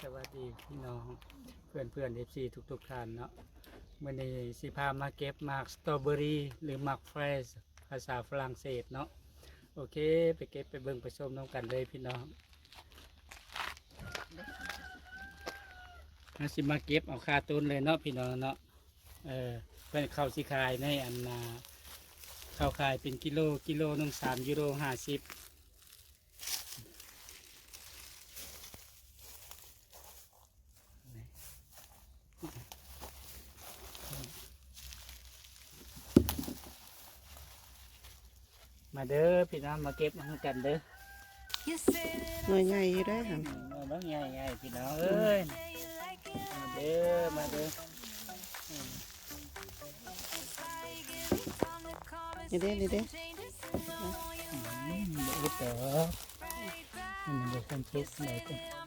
สวัสดีพี่น้องเพื่อนเพื่อนเอฟซีทุกทุกๆท่านเนาะมื่อนี้สิพามาเก็บหมากสตรอเบอรี่หรือหมากเฟรชภาษาฝรั่งเศสเนาะโอเค ไปเก็บไปเบิ่งไปชมน้องกันเลยพี่น้องเราสิมาเก็บเอาคาตุนเลยเนาะพี่น้องเนาะเออเพื่อนข้าสิขายในอันนาข้าวขายเป็นกิโลกิโลหนึงสามยูโรห้าสิบ มาเด้อพี่น้องมาเก็บมากันเด้อหน่วยใหญ่อยู่ได้ค่ะมาบ้างใหญ่ๆพี่น้องเอ้ยมาเด้อมาเด้อนี่เด้นี่เด้อืมเด็ดเด้อให้มันเด็ดความสุขหน่อยกัน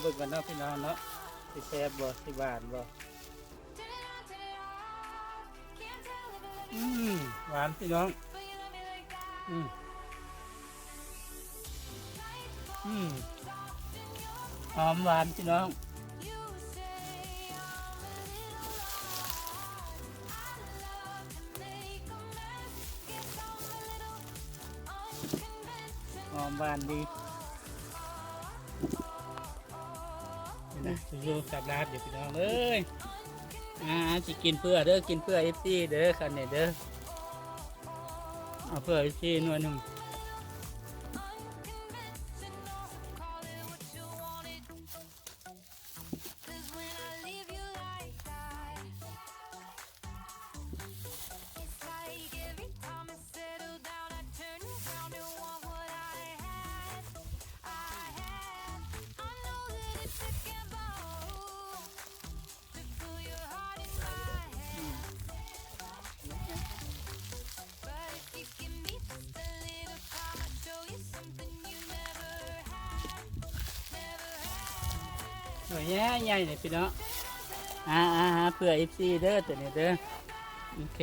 เบิ่งกันเนาะพี่น้องเนาะสิแซ่บบ่สิหวานบ่อืมหวานพี่น้องอืมอืมหอมหวานพี่น้องหอมหวานดี นะอยู่สับลาบเดี๋ยวพี่น้องเอ้ยอ่าจะกินเพื่อเด้อกินเพื่อเอฟซีเด้อคันเนี้เด้อเอาเพื่อเอฟซีหน่วยหนึ่ง หน่วยใหญ่ใหญ่เลยพี่น้องอ่าอ่าอ่าเพื่อเอฟซีเด้อตัวนี้เด้อโอเค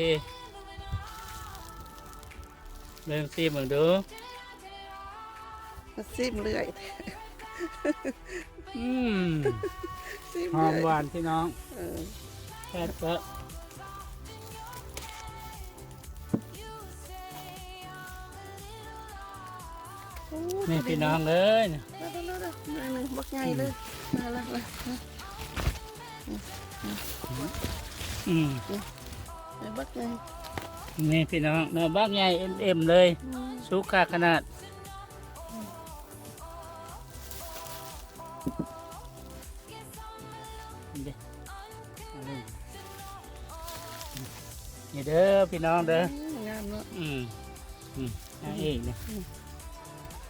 เบิ่งซีเบิ่งดูมาซิมเรื่อยอืมซิมหอมเรื่อยหวานพี่น้องเออแค่เจ นี่พี่น้องเลยเร็วเร็วเร็วเร็วหน่อยหนึ่งบักใหญ่เลยมาละละละอืมไอ้บักใหญ่นี่พี่น้องเนื้อบักใหญ่เอ็มๆเลยอืมสุกค่าขนาดนี่เด้อนี่เด้อพี่น้องเด้อ งามเนาะ อืม อืมอันเองเนี่ย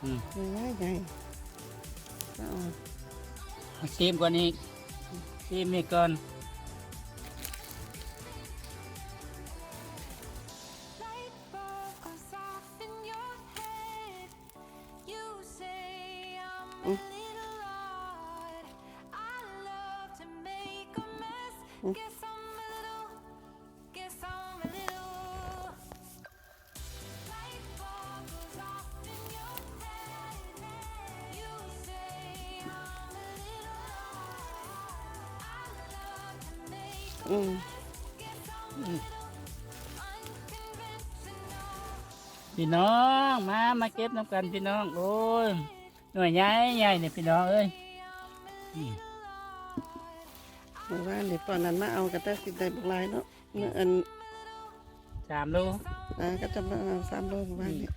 อืมใหญ่ใหญ่เอาเอาชิมก่อนอีกชิมนี่ก่อนอืม พี่น้องมามาเก็บน้ำกันพี่น้องโอ้ยหน่วยใหญ่ใหญ่เนี่ยพี่น้องเอ้ยอืมเมื่อวานนี่ตอนนั้นมาเอากระแตสิได้บักหลายเนาะเมื่ออันสามโลอ่าก็จะมาเอาสามโลเมื่อวานนี่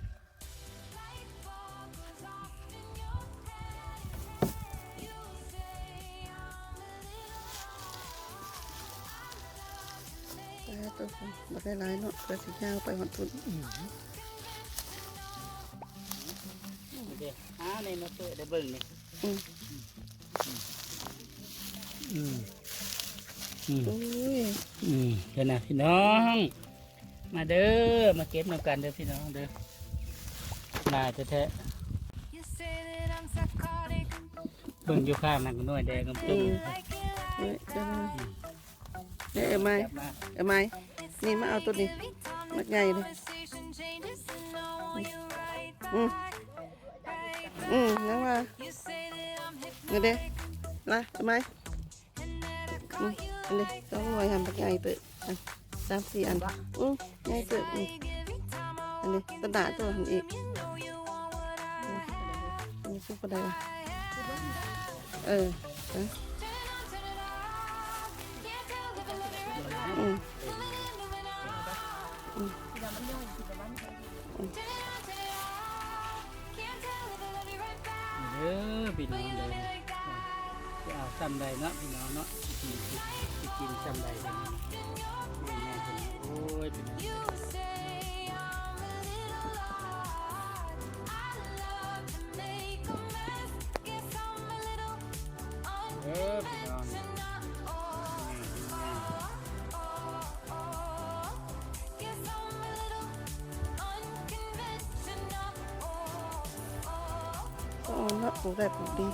แต่ตัวบักได้หลายเนาะเพื่อสิยาวไปหอดทุนอืมเดี๋ยวหาในมาเปิดได้เบิ่งนี่อืมอืมอืมอุ้ยอืมเดี๋ยวนะพี่น้อง มาเด้อมาเก็บนำกันเด้อพี่น้องเด้อลายแท้เบิ่งอยู่ข้างนั่นก็หน่วยแดงกับอืตึ้งมเอ้ยจ นี่มาเอาตัวนี้มักใหญ่เลยอืมอืมนั่นว่าเงินเด้ hypnotic, นะทำไมอืมอันนี้ต้องรวยทำปักใหญ่เปิดอันสามสี่อันอืมใหญ่เปิดอืมอันนี้ต้นดาตัวหันอีก you know you want what I อันนี้ซุปอะไรวะเออ พี่น้องเลยจะเอาซ้ำใดเนาะพี่น้องเนาะกินกินซ้ำใดกันแม่ๆเพิ่นโอ้ยพี่น้อง ก็เอาเนาะปลูกได้ปลูกดี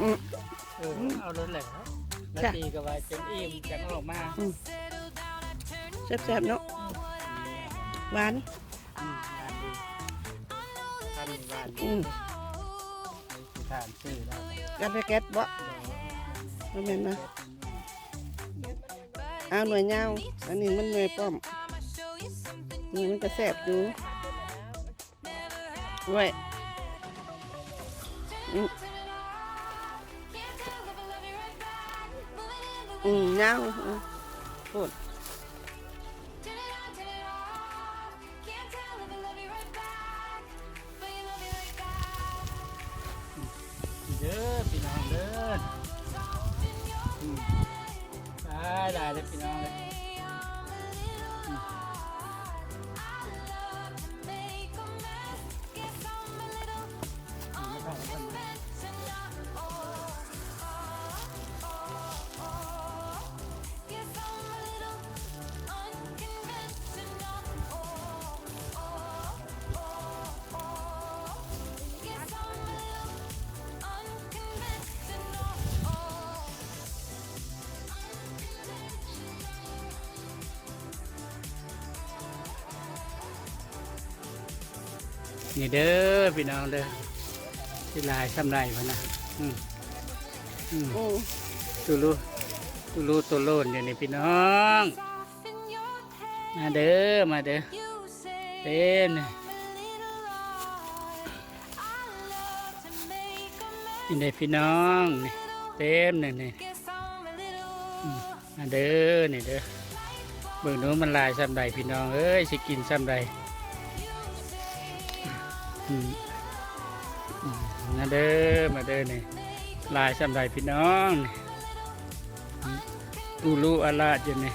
อืม เออเอารถแหละนาจ้ะ ทีก็ว่าจนอิ่มจังออกมาแซ่บๆเนาะหวาน อืมงานดีท่านบ้านอืมไปทานซื้อแล้วกันไปแก๊สบ่บ่แม่นนะ เอาหน่วยยาอันนี้มันหน่วยป้อมนี่มันก็แสบอยู่ด้วยอืมอืมยาวอืมพูด ได้ได้เลยพี่น้องเลย นี่เด้อพี่น้องเด้อที่ลายซ้ำไรพะนะอืมอืมอืมตูรูตูรูตัวโลนเดี๋ยวนี้พี่น้อง มาเด้อมาเด้อเต้นนี่เด้อพี่น้องนี่เต็มนี่นี่อืมมาเด้อนี่เด้อเบิ่งดูมันลายซ้ำใดพี่น้องเอ้ยสิกินซ้ำใดอื มาเด้อมาเด้อนี่ลายซ้ำใดพี่น้องนี่อืมอูรูอาลาดอยู่นี่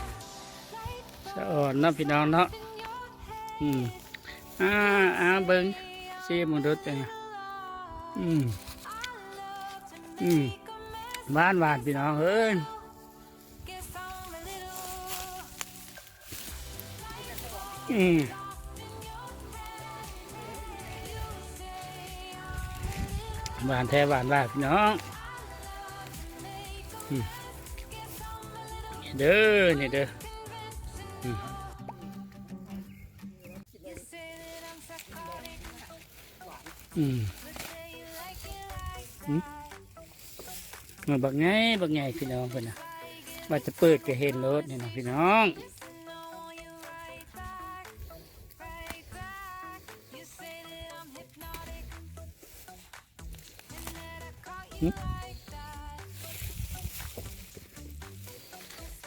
สะอ่อนนะพี่น้องเนาะอืมอ่าอ่าเบิ่งซีมนุษย์จังอืมอืมหวานหวานพี่น้องเอ้ยอืม หวานแท้หวานว่าพี่น้องอืมนี่เด้อนี่เด้ออืมอืมอืมมาบักไงบักไงพี่น้องเพิ่นน่ะว่าจะเปิดก็เห็นรถนี่นะพี่น้อง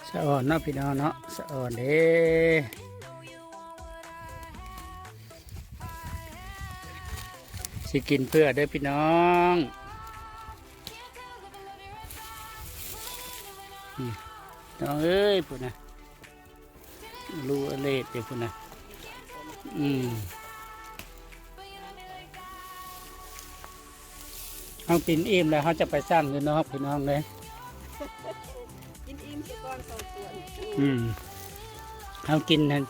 สะอ่อนเนาะพี่น้องเนาะสะอ่อนเด้สิกินเพื่อเด้อพี่น้องน้องเอ้ยพุ่นนะรูอเลดเดี๋ยวพุ่นนะอืม เอากินอิ่มแล้วเขาจะไปสร้างอยู่นอกพี่น้องเลยกินอิ่มสิก่อนสองส่วนอืมเอากินนะ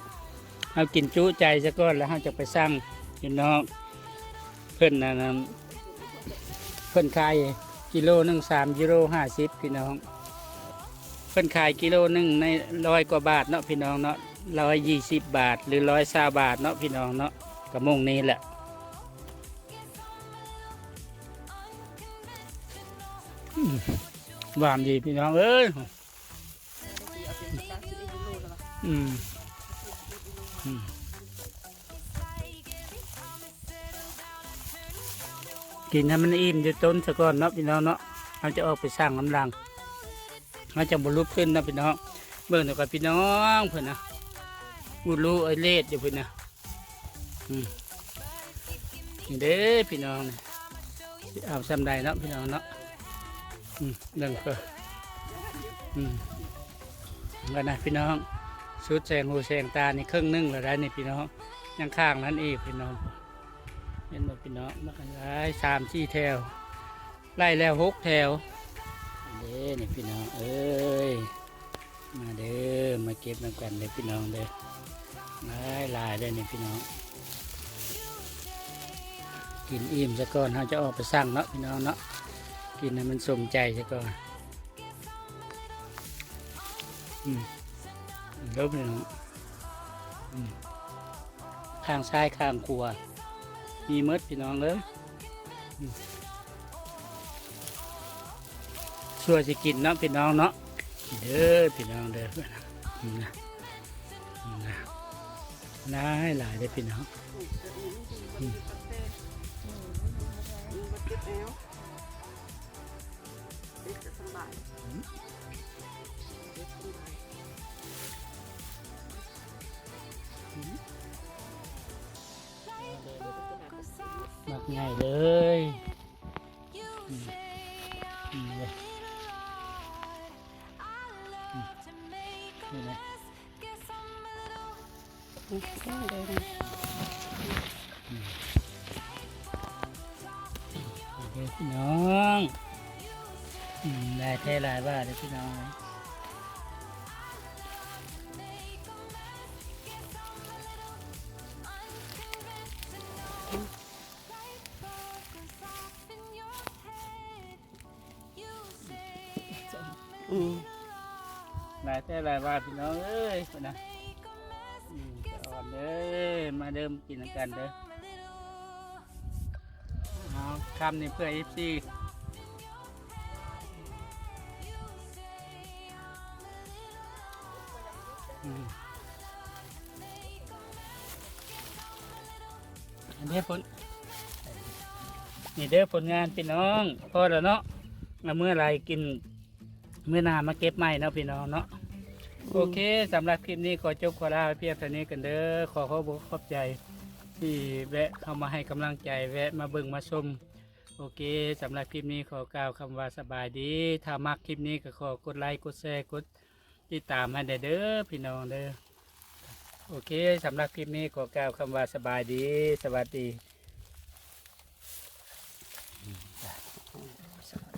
เอากินจุใจซะก่อนแล้วเราจะไปสร้างพี่น้องเพิ่นนะนะเพิ่นขายกิโลหนึ่งสามกิโลห้าสิบพี่น้อง เพิ่นขายกิโลหนึ่งในร้อยกว่าบาทเนาะพี่น้องเนาะร้อยยี่สิบบาทหรือร้อยซาบาทเนาะพี่น้องเนาะกระมงนี้แหละ หวานดีพี่น้องเอ้ยเอาเป็นตาสิได้กิโลแล้วอืมกินให้มันอิ่มอยู่ต้นซะก่อนเนาะพี่น้องเนาะเราจะออกไปสร้างกำลังเราจะบรรลุขึ้นนะพี่น้องเบิ่งเดียวกับพี่น้องเพื่อนนะบุรูไอเลดอยู่เพื่อนนะนี่เด้พี่น้องเอาซ้ำใดเนาะพี่น้องเนาะ เรื่องเพื่ออมกันนะพี่น้องชุดแสงหูแสงตานี่ครึ่งหนึ่งแล้วได้นี่พี่น้องยังข้างนั้นอีกพี่น้องเห็นไหมพี่น้องมากันไล่สามสี่แถวไล่แล้วหกแถวเด้นี่พี่น้องเอ้ยมาเด้อมาเก็บมากันเลยพี่น้องเด้อไล่ลายได้นี่พี่น้อง กินอิ่มซะก่อนเราจะออกไปสร้างเนาะพี่น้องเนาะ กินให้มันสมใจซะก่อนอืมลบเลยน้องข้างซ้ายข้างขวามีมดพี่น้องเลยอืมช่วยสิกินเนาะพี่น้องเนาะเด้อพี่น้องเด้อนะอืมนะน่าให้หลายเลยพี่น้อง บายเด็กสบายหมัก ง่ายเลยอืมอืมเลยอืมนี่นะได้เลยนะเดี๋ยวพี่น้องอืมได้แท้ลายบ้าเลยพี่น้องมหลายแต่หลายบ้าพี่น้องเอ้ยนะอ่อนเด้อมาเดิมกินกันเด้อเอาคำนี่เพื่อเอฟซี นนี้ผลนี่เด้อผลงานพี่น้องพอแล้วเนาะเอาเมื่อไรกินเมื่อนามาเก็บใหม่เนาะพี่น้องเนาะโอเคสำหรับคลิปนี้ขอจบขอลาเพียงเท่านี้กันเด้อขอขอบขอบใจ ที่แวะเข้ามาให้กำลังใจแวะมาเบิ่งมาชมโอเคสำหรับคลิปนี้ขอกล่าวคำว่าสบายดี ถ้ามักคลิปนี้ก็ขอกดไลค์กดแชร์กดติดตามให้ได้เด้อพี่น้องเด้อ โอเคสำหรับคลิปนี้ขอกล่าวคำว่าสบายดี สวัสดี